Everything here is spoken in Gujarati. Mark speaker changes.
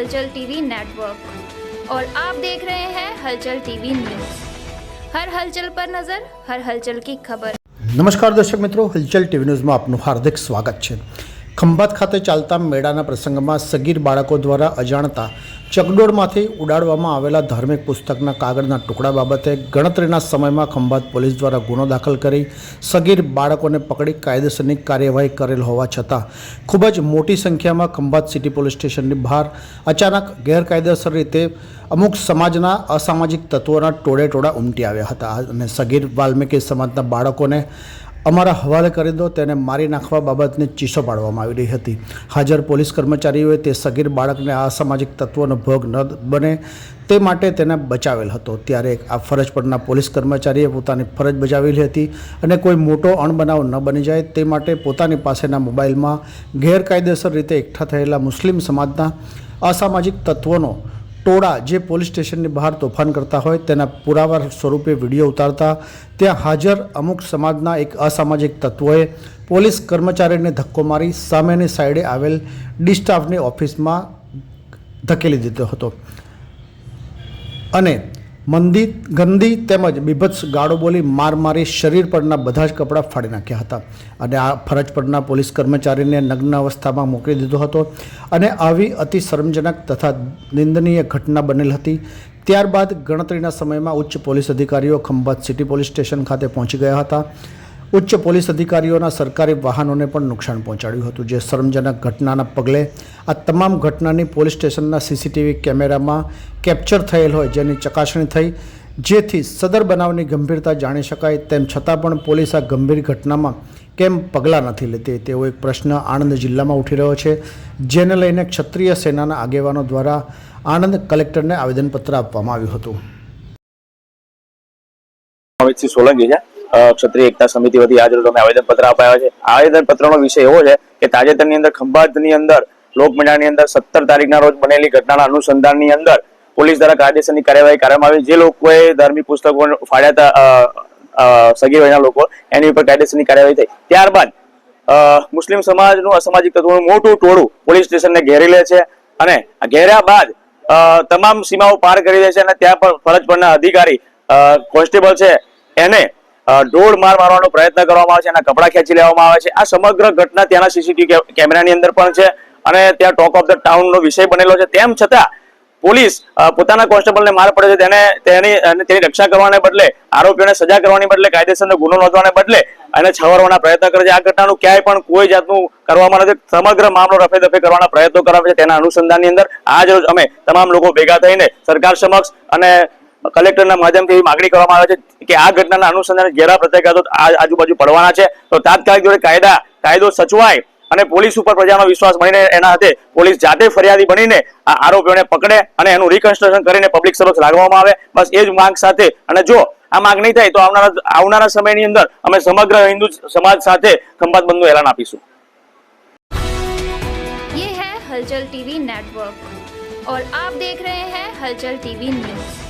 Speaker 1: हलचल टीवी नेटवर्क और आप देख रहे हैं हलचल टीवी न्यूज हर हलचल पर नजर हर हलचल की खबर
Speaker 2: નમસ્કાર દર્શક મિત્રો હલચલ ટીવી ન્યૂઝમાં આપનું હાર્દિક સ્વાગત છે ખંભાત ખાતે ચાલતા મેળાના પ્રસંગમાં સગીર બાળકો દ્વારા અજાણતા ચકડોળમાંથી ઉડાડવામાં આવેલા ધાર્મિક પુસ્તકના કાગળના ટુકડા બાબતે ગણતરીના સમયમાં ખંભાત પોલીસ દ્વારા ગુનો દાખલ કરી સગીર બાળકોને પકડી કાયદેસરની કાર્યવાહી કરેલ હોવા છતાં ખૂબ જ મોટી સંખ્યામાં ખંભાત સિટી પોલીસ સ્ટેશનની બહાર અચાનક ગેરકાયદેસર રીતે અમુક સમાજના અસામાજિક તત્વોના ટોળે ટોળા ઉમટી આવ્યા હતા અને સગીર વાલ્મીકી સમાજના બાળકોને અમારા હવાલે કરી દો, તેને મારી નાખવા બાબતને ચીસો પાડવામાં આવી રહી હતી. હાજર પોલીસ કર્મચારીઓએ તે સગીર બાળકને અસામાજિક તત્વોનો ભોગ ન બને તે માટે તેને બચાવેલ હતો. ત્યારે આ ફરજ પરના પોલીસ કર્મચારીએ પોતાની ફરજ બજાવેલી હતી અને કોઈ મોટો અણબનાવ ન બની જાય તે માટે પોતાની પાસેના મોબાઈલમાં ગેરકાયદેસર રીતે એકઠા થયેલા મુસ્લિમ સમાજના અસામાજિક તત્વોનો ટોળા જે પોલીસ સ્ટેશનની બહાર તોફાન કરતા હોય તેના પુરાવા સ્વરૂપે વીડિયો ઉતારતા ત્યાં હાજર અમુક સમાજના એક અસામાજિક તત્વોએ પોલીસ કર્મચારીને ધક્કો મારી સામેની સાઈડે આવેલ ડિસ્ટાફની ઓફિસમાં ધકેલી દીધો હતો. અને મંદી, ગંદી તેમજ બીભત્સ ગાળો બોલી માર મારી શરીર પરના બધા જ કપડાં ફાડી નાખ્યા હતા. અને આ ફરજ પરના પોલીસ કર્મચારીને નગ્ન અવસ્થામાં મોકલી દીધો હતો. અને આવી અતિ શરમજનક તથા નિંદનીય ઘટના બનેલ હતી. ત્યારબાદ ગણતરીના સમયમાં ઉચ્ચ પોલીસ અધિકારીઓ ખંભાત સિટી પોલીસ સ્ટેશન ખાતે પહોંચી ગયા હતા. ઉચ્ચ પોલીસ અધિકારીઓના સરકારી વાહનોને પણ નુકસાન પહોંચાડ્યું હતું, જે શરમજનક ઘટનાના પગલે આ તમામ ઘટનાની પોલીસ સ્ટેશનના સીસીટીવી કેમેરામાં કેપ્ચર થયેલ હોય, જેની ચકાસણી થઈ. જેથી સદર બનાવની ગંભીરતા જાણી શકાય, તેમ છતાં પણ પોલીસ આ ગંભીર ઘટનામાં કેમ પગલાં નથી લેતી, તેવો એક પ્રશ્ન આણંદ જિલ્લામાં ઉઠી રહ્યો છે, જેને લઈને ક્ષત્રિય સેનાના આગેવાનો દ્વારા આણંદ કલેક્ટરને આવેદનપત્ર આપવામાં આવ્યું હતું.
Speaker 3: સોલંકી છે ક્ષત્રિય એકતા સમિતિ વતી આજે રોજ આવેદન પત્ર અપાયા છે. આવેદન પત્રનો વિષય એવો છે કે તાજેતરની અંદર ખંભાતની અંદર, લોકમેળાની અંદર સત્તર તારીખના રોજ બનેલી ઘટનાના અનુસંધાનની અંદર પોલીસ દ્વારા કાયદેસરની કાર્યવાહી કરવામાં આવી. જે લોકોએ ધાર્મિક પુસ્તકો ફાડ્યા હતા સગીર વયના લોકો, એની ઉપર કાયદેસરની કાર્યવાહી થઈ. ત્યારબાદ મુસ્લિમ સમાજનું અસામાજિક તત્વોનું મોટું ટોળું પોલીસ સ્ટેશનને ઘેરી લે છે અને ઘેર્યા બાદ તમામ સીમાઓ પાર કરી દે છે અને ત્યાં પણ ફરજ પરના અધિકારી કોન્સ્ટેબલ છે. એને ઢોળ માર મારવાનો પ્રયત્ન કરવામાં આવે છે, એના કપડા ખેંચી લેવામાં આવે છે. આ સમગ્ર ઘટના ત્યાંના સીસીટીવી કેમેરાની અંદર પણ છે અને ત્યાં ટોક ઓફ ધ ટાઉન નો વિષય બનેલો છે. તેમ છતાં, પોલીસ પોતાના કોન્સ્ટેબલને માર પડે છે. તેને, તેની, અને તેની રક્ષા કરવાને બદલે, આરોપીઓને સજા કરવાની બદલે, કાયદેસરનો ગુનો નોંધવાને બદલે, અને છવરવાના પ્રયત્ન કરે છે. આ ઘટનાનું ક્યાંય પણ કોઈ જાતનું કરવામાં નથી. સમગ્ર મામલો રફે દફે કરવાના પ્રયત્નો કરાવે છે તેના અનુસંધાનની અંદર. આજ રોજ અમે તમામ લોકો ભેગા થઈને સરકાર સમક્ષ અને કલેક્ટરના માધ્યમથી એવી માગણી કરવામાં આવે છે કે આ ઘટનાના અનુસંધાને ઘેરા પ્રત્યાઘાતો આ આજુબાજુ પડવાના છે તો તાત્કાલિક જોડે કાયદા કાયદો સચવાય અને પોલીસ ઉપર પ્રજાનો વિશ્વાસ બનીને એના હાથે પોલીસ જાતે ફરિયાદી બનીને આ આરોપીઓને પકડે અને એનું રિકન્સ્ટ્રક્શન કરીને પબ્લિક સર્વિસ લાગવામાં આવે બસ એ જ માંગ સાથે અને જો આ માંગ નહીં થાય તો આવનારા આવનારા સમયની અંદર અમે સમગ્ર હિન્દુ સમાજ સાથે ખંભાત બંધનું એલાન આપીશું
Speaker 1: ये है हलचल टीवी नेटवर्क और आप देख रहे हैं हलचल टीवी न्यूज